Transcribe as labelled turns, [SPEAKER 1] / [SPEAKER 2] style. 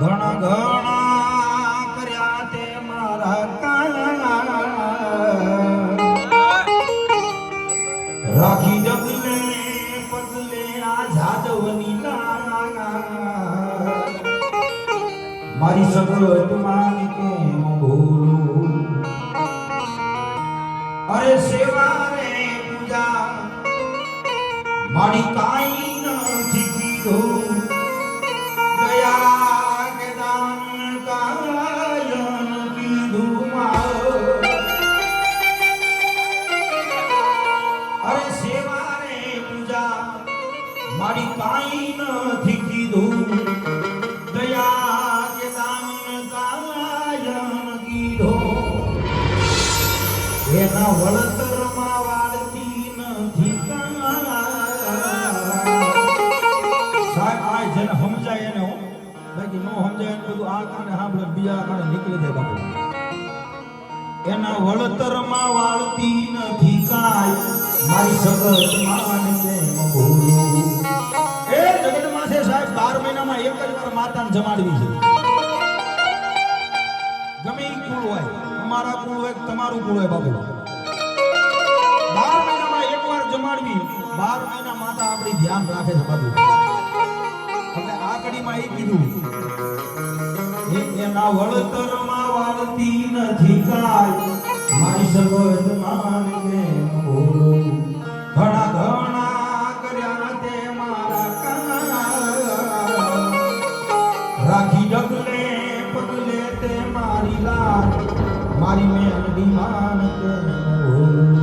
[SPEAKER 1] ઘણા ઘણા કર્યા તે મારા કાન રાખી ડગલે પગલે આ જાદવની મારી સગત માની કેમ ભૂલું? અરે સેવા રે પૂજા. મારી કાઈ નથી કીધું. મારી કાઈ નથી કીધું દયા કે દાન કાયન કીધું એના વળતરમાં વાળતી નથી સાહેબ, આ જેને સમજાય એને બાકી ન સમજાય બધું આ કાને સાંભળે, બીજા કાને નીકળી જાય બાપુ. એના વળતરમાં વાળતી નથી કાય મારી સગત માન કેમ બાર મહિનામાં એક જ વાર માતાને જમાડવી છે. ગમે કુળ હોય, અમારા કુળ હોય તમારું કુળ હોય બાબુ બાર મહિનામાં એક વાર જમાડવી, બાર મહિના માતા આપણી ધ્યાન રાખે છે બાબુ એટલે આ કડીમાં એ કીધું. એના વળતરમાં વાળતી નથી કાય મારી સગવડ માન રાખી ડગલે પગલે તે મારી લાજ મારી મેં દીવાન કે મોહ